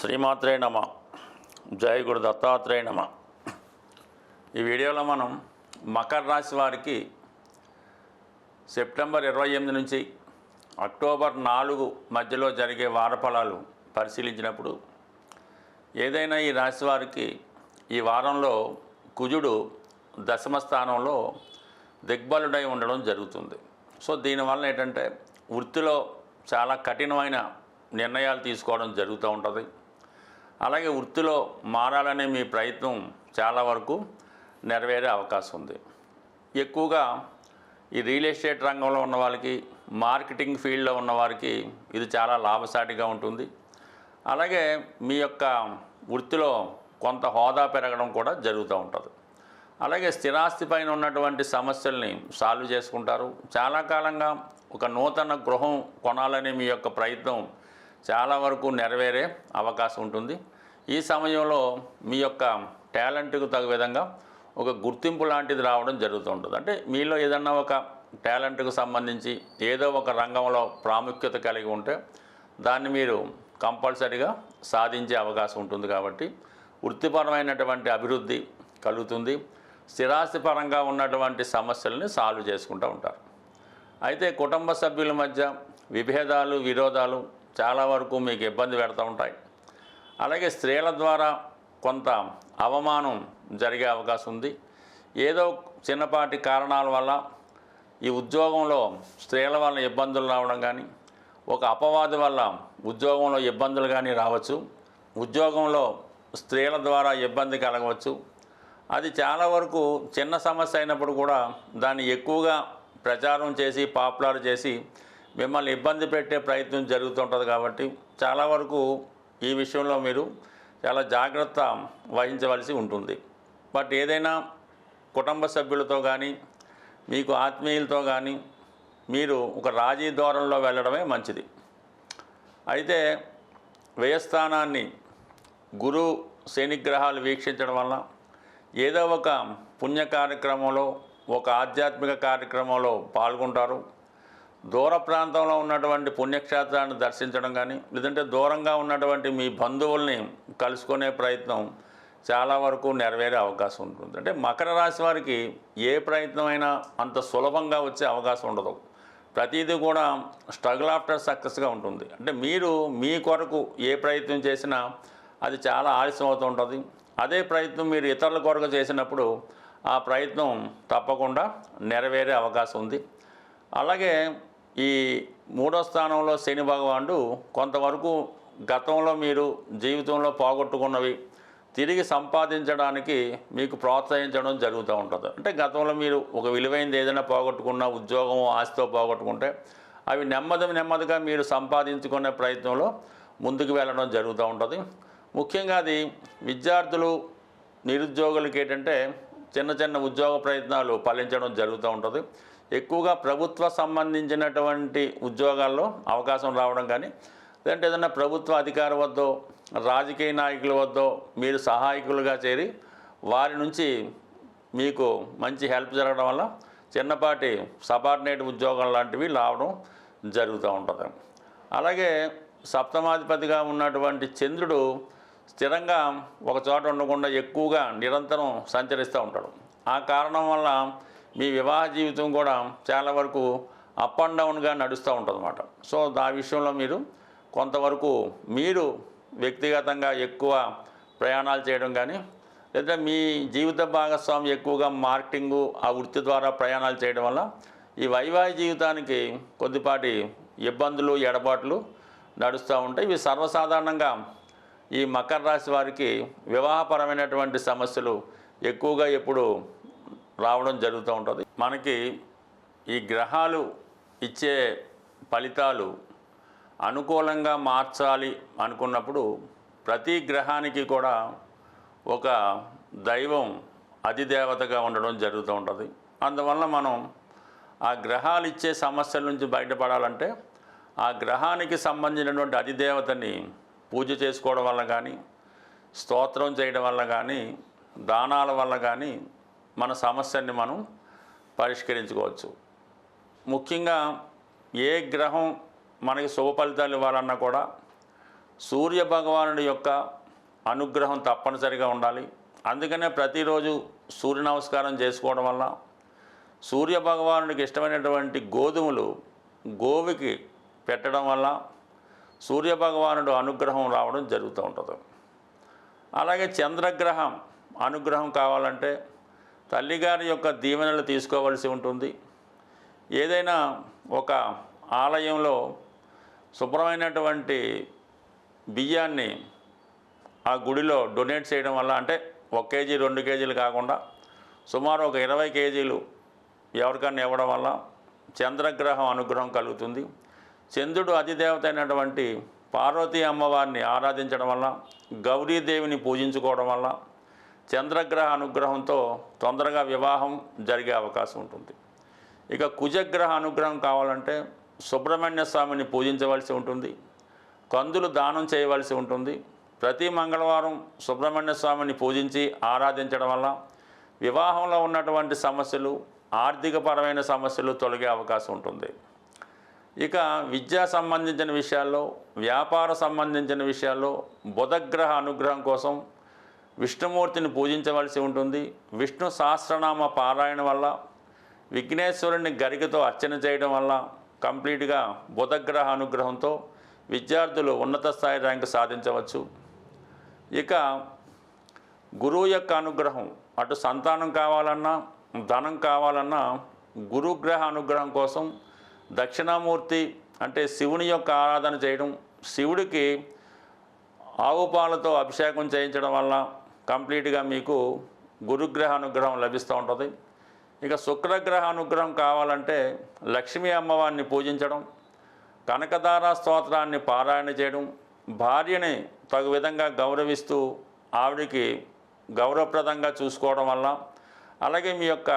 శ్రీమాత్రే నమ. జయ గురు దత్తాత్రేయ నమ. ఈ వీడియోలో మనం మకర రాశి వారికి సెప్టెంబర్ ఇరవై ఎనిమిది నుంచి అక్టోబర్ నాలుగు మధ్యలో జరిగే వారఫలాలు పరిశీలించినప్పుడు ఏదైనా ఈ రాశి వారికి ఈ వారంలో కుజుడు దశమ స్థానంలో దిగ్బలుడై ఉండడం జరుగుతుంది. సో దీనివల్ల ఏంటంటే వృత్తిలో చాలా కఠినమైన నిర్ణయాలు తీసుకోవడం జరుగుతూ ఉంటుంది. అలాగే వృత్తిలో మారాలనే మీ ప్రయత్నం చాలా వరకు నెరవేరే అవకాశం ఉంది. ఎక్కువగా ఈ రియల్ ఎస్టేట్ రంగంలో ఉన్న వాళ్ళకి మార్కెటింగ్ ఫీల్డ్లో ఉన్న వారికి ఇది చాలా లాభసాటిగా ఉంటుంది. అలాగే మీ యొక్క వృత్తిలో కొంత హోదా పెరగడం కూడా జరుగుతూ ఉంటుంది. అలాగే స్థిరాస్తి పైన ఉన్నటువంటి సమస్యల్ని సాల్వ్ చేసుకుంటారు. చాలా కాలంగా ఒక నూతన గృహం కొనాలనే మీ యొక్క ప్రయత్నం చాలా వరకు నెరవేరే అవకాశం ఉంటుంది. ఈ సమయంలో మీ యొక్క టాలెంట్కు తగు విధంగా ఒక గుర్తింపు లాంటిది రావడం జరుగుతూ ఉంటుంది. అంటే మీలో ఏదన్నా ఒక టాలెంట్కు సంబంధించి ఏదో ఒక రంగంలో ప్రాముఖ్యత కలిగి ఉంటే దాన్ని మీరు కంపల్సరిగా సాధించే అవకాశం ఉంటుంది కాబట్టి వృత్తిపరమైనటువంటి అభివృద్ధి కలుగుతుంది. స్థిరాస్తి పరంగా ఉన్నటువంటి సమస్యల్ని సాల్వ్ చేసుకుంటూ ఉంటారు. అయితే కుటుంబ సభ్యుల మధ్య విభేదాలు విరోధాలు చాలా వరకు మీకు ఇబ్బంది పెడతా ఉంటాయి. అలాగే స్త్రీల ద్వారా కొంత అవమానం జరిగే అవకాశం ఉంది. ఏదో చిన్నపాటి కారణాల వల్ల ఈ ఉద్యోగంలో స్త్రీల వల్ల ఇబ్బందులు రావడం కానీ ఒక అపవాది వల్ల ఉద్యోగంలో ఇబ్బందులు కానీ రావచ్చు. ఉద్యోగంలో స్త్రీల ద్వారా ఇబ్బంది కలగవచ్చు. అది చాలా వరకు చిన్న సమస్య అయినప్పుడు కూడా దాన్ని ఎక్కువగా ప్రచారం చేసి పాపులర్ చేసి మిమ్మల్ని ఇబ్బంది పెట్టే ప్రయత్నం జరుగుతుంటుంది కాబట్టి చాలా వరకు ఈ విషయంలో మీరు చాలా జాగ్రత్త వహించవలసి ఉంటుంది. బట్ ఏదైనా కుటుంబ సభ్యులతో కానీ మీకు ఆత్మీయులతో కానీ మీరు ఒక రాజీ ద్వారంలో వెళ్ళడమే మంచిది. అయితే వ్యయస్థానాన్ని గురు శనిగ్రహాలు వీక్షించడం వల్ల ఏదో ఒక పుణ్య కార్యక్రమంలో ఒక ఆధ్యాత్మిక కార్యక్రమంలో పాల్గొంటారు. దూర ప్రాంతంలో ఉన్నటువంటి పుణ్యక్షేత్రాన్ని దర్శించడం కానీ లేదంటే దూరంగా ఉన్నటువంటి మీ బంధువుల్ని కలుసుకునే ప్రయత్నం చాలా వరకు నెరవేరే అవకాశం ఉంటుంది. అంటే మకర రాశి వారికి ఏ ప్రయత్నమైనా అంత సులభంగా వచ్చే అవకాశం ఉండదు. ప్రతిదీ కూడా స్ట్రగుల్ ఆఫ్టర్ సక్సెస్గా ఉంటుంది. అంటే మీరు మీ కొరకు ఏ ప్రయత్నం చేసినా అది చాలా ఆలస్యం అవుతూ ఉంటుంది. అదే ప్రయత్నం మీరు ఇతరుల కొరకు చేసినప్పుడు ఆ ప్రయత్నం తప్పకుండా నెరవేరే అవకాశం ఉంది. అలాగే ఈ మూడో స్థానంలో శని భగవానుడు కొంతవరకు గతంలో మీరు జీవితంలో పోగొట్టుకున్నవి తిరిగి సంపాదించడానికి మీకు ప్రోత్సహించడం జరుగుతూ ఉంటుంది. అంటే గతంలో మీరు ఒక విలువైనది ఏదైనా పోగొట్టుకున్న ఉద్యోగం ఆస్తితో పోగొట్టుకుంటే అవి నెమ్మది నెమ్మదిగా మీరు సంపాదించుకునే ప్రయత్నంలో ముందుకు వెళ్ళడం జరుగుతూ ఉంటుంది. ముఖ్యంగా అది విద్యార్థులు నిరుద్యోగులకి ఏంటంటే చిన్న చిన్న ఉద్యోగ ప్రయత్నాలు ఫలించడం జరుగుతూ ఉంటుంది. ఎక్కువగా ప్రభుత్వ సంబంధించినటువంటి ఉద్యోగాల్లో అవకాశం రావడం కానీ లేదంటే ఏదైనా ప్రభుత్వ అధికారి వద్దో రాజకీయ నాయకుల వద్దో మీరు సహాయకులుగా చేరి వారి నుంచి మీకు మంచి హెల్ప్ జరగడం వల్ల చిన్నపాటి సబార్డినేట్ ఉద్యోగం లాంటివి రావడం జరుగుతూ ఉంటుంది. అలాగే సప్తమాధిపతిగా ఉన్నటువంటి చంద్రుడు స్థిరంగా ఒక చోట ఉండకుండా ఎక్కువగా నిరంతరం సంచరిస్తూ ఉంటాడు. ఆ కారణం వల్ల మీ వివాహ జీవితం కూడా చాలా వరకు అప్ అండ్ డౌన్గా నడుస్తూ ఉంటుందన్నమాట. సో ఆ విషయంలో మీరు కొంతవరకు మీరు వ్యక్తిగతంగా ఎక్కువ ప్రయాణాలు చేయడం కానీ లేదా మీ జీవిత భాగస్వామి ఎక్కువగా మార్కెటింగు ఆ వృత్తి ద్వారా ప్రయాణాలు చేయడం వల్ల ఈ వైవాహిక జీవితానికి కొద్దిపాటి ఇబ్బందులు ఎడబాట్లు నడుస్తూ ఉంటాయి. ఇవి సర్వసాధారణంగా ఈ మకర రాశి వారికి వివాహపరమైనటువంటి సమస్యలు ఎక్కువగా ఎప్పుడు రావడం జరుగుతూ ఉంటుంది. మనకి ఈ గ్రహాలు ఇచ్చే ఫలితాలు అనుకూలంగా మార్చాలి అనుకున్నప్పుడు ప్రతి గ్రహానికి కూడా ఒక దైవం అధిదేవతగా ఉండడం జరుగుతూ ఉంటుంది. అందువల్ల మనం ఆ గ్రహాలు ఇచ్చే సమస్యల నుంచి బయటపడాలంటే ఆ గ్రహానికి సంబంధించినటువంటి అధిదేవతని పూజ చేసుకోవడం వల్ల కానీ స్తోత్రం చేయడం వల్ల కానీ దానాల వల్ల కానీ మన సమస్యని మనం పరిష్కరించుకోవచ్చు. ముఖ్యంగా ఏ గ్రహం మనకి శుభ ఫలితాలు ఇవ్వాలన్నా కూడా సూర్య భగవానుడి యొక్క అనుగ్రహం తప్పనిసరిగా ఉండాలి. అందుకనే ప్రతిరోజు సూర్య నమస్కారం చేసుకోవడం వల్ల సూర్య భగవానుడికి ఇష్టమైనటువంటి గోధుమలు గోవికి పెట్టడం వల్ల సూర్య భగవానుడు అనుగ్రహం రావడం జరుగుతూ ఉంటుంది. అలాగే చంద్రగ్రహం అనుగ్రహం కావాలంటే తల్లిగారి యొక్క దీవెనలు తీసుకోవలసి ఉంటుంది. ఏదైనా ఒక ఆలయంలో శుభ్రమైనటువంటి బియ్యాన్ని ఆ గుడిలో డొనేట్ చేయడం వల్ల అంటే ఒక కేజీ రెండు కేజీలు కాకుండా సుమారు ఒక ఇరవై కేజీలు ఎవరికన్నా ఇవ్వడం వల్ల చంద్రగ్రహం అనుగ్రహం కలుగుతుంది. చంద్రుడు అధిదేవత అయినటువంటి పార్వతీ అమ్మవారిని ఆరాధించడం వల్ల గౌరీదేవిని పూజించుకోవడం వల్ల చంద్రగ్రహ అనుగ్రహంతో తొందరగా వివాహం జరిగే అవకాశం ఉంటుంది. ఇక కుజగ్రహ అనుగ్రహం కావాలంటే సుబ్రహ్మణ్య స్వామిని పూజించవలసి ఉంటుంది. కందులు దానం చేయవలసి ఉంటుంది. ప్రతి మంగళవారం సుబ్రహ్మణ్య స్వామిని పూజించి ఆరాధించడం వల్ల వివాహంలో ఉన్నటువంటి సమస్యలు ఆర్థికపరమైన సమస్యలు తొలగే అవకాశం ఉంటుంది. ఇక విద్యా సంబంధించిన విషయాల్లో వ్యాపార సంబంధించిన విషయాల్లో బుధగ్రహ అనుగ్రహం కోసం విష్ణుమూర్తిని పూజించవలసి ఉంటుంది. విష్ణు సహస్రనామ పారాయణ వల్ల విఘ్నేశ్వరుని గరికతో అర్చన చేయడం వల్ల కంప్లీట్గా బుధగ్రహ అనుగ్రహంతో విద్యార్థులు ఉన్నత స్థాయి ర్యాంకు సాధించవచ్చు. ఇక గురువు యొక్క అనుగ్రహం అటు సంతానం కావాలన్నా ధనం కావాలన్నా గురుగ్రహ అనుగ్రహం కోసం దక్షిణామూర్తి అంటే శివుని యొక్క ఆరాధన చేయడం శివుడికి ఆవు పాలతో అభిషేకం చేయించడం వల్ల కంప్లీట్గా మీకు గురుగ్రహ అనుగ్రహం లభిస్తూ ఉంటుంది. ఇక శుక్రగ్రహ అనుగ్రహం కావాలంటే లక్ష్మీ అమ్మవారిని పూజించడం కనకదార స్తోత్రాన్ని పారాయణ చేయడం భార్యని తగు విధంగా గౌరవిస్తూ ఆవిడికి గౌరవప్రదంగా చూసుకోవడం వల్ల అలాగే మీ యొక్క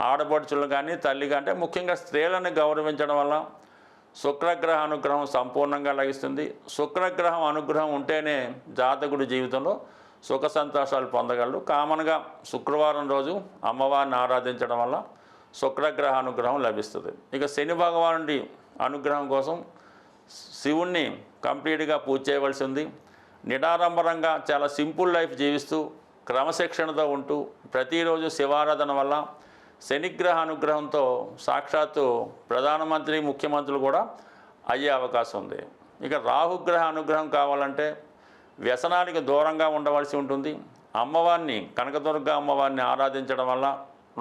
ఆడపడుచులు కానీ తల్లి కంటే అంటే ముఖ్యంగా స్త్రీలను గౌరవించడం వల్ల శుక్రగ్రహ అనుగ్రహం సంపూర్ణంగా లభిస్తుంది. శుక్రగ్రహం అనుగ్రహం ఉంటేనే జాతకుడి జీవితంలో సుఖ సంతోషాలు పొందగలరు. కామన్గా శుక్రవారం రోజు అమ్మవారిని ఆరాధించడం వల్ల శుక్రగ్రహ అనుగ్రహం లభిస్తుంది. ఇక శని భగవానుడి అనుగ్రహం కోసం శివుణ్ణి కంప్లీట్గా పూజ చేయవలసి ఉంది. నిడారంభరంగా చాలా సింపుల్ లైఫ్ జీవిస్తూ క్రమశిక్షణతో ఉంటూ ప్రతిరోజు శివారాధన వల్ల శనిగ్రహ అనుగ్రహంతో సాక్షాత్తు ప్రధానమంత్రి ముఖ్యమంత్రులు కూడా అయ్యే అవకాశం ఉంది. ఇక రాహుగ్రహ అనుగ్రహం కావాలంటే వ్యసనానికి దూరంగా ఉండవలసి ఉంటుంది. అమ్మవారిని కనకదుర్గ అమ్మవారిని ఆరాధించడం వల్ల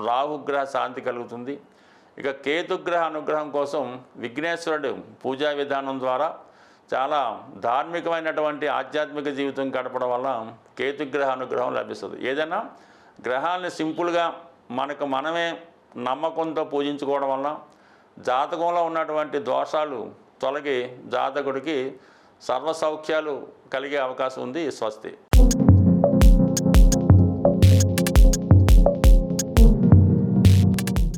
రాహుగ్రహ శాంతి కలుగుతుంది. ఇక కేతుగ్రహ అనుగ్రహం కోసం విఘ్నేశ్వరుడు పూజా విధానం ద్వారా చాలా ధార్మికమైనటువంటి ఆధ్యాత్మిక జీవితం గడపడం వల్ల కేతుగ్రహ అనుగ్రహం లభిస్తుంది. ఏదైనా గ్రహాలని సింపుల్గా మనకు మనమే నమ్మకంతో పూజించుకోవడం వల్ల జాతకంలో ఉన్నటువంటి దోషాలు తొలగి జాతకుడికి సర్వసౌఖ్యాలు కలిగే అవకాశం ఉంది స్వస్తి.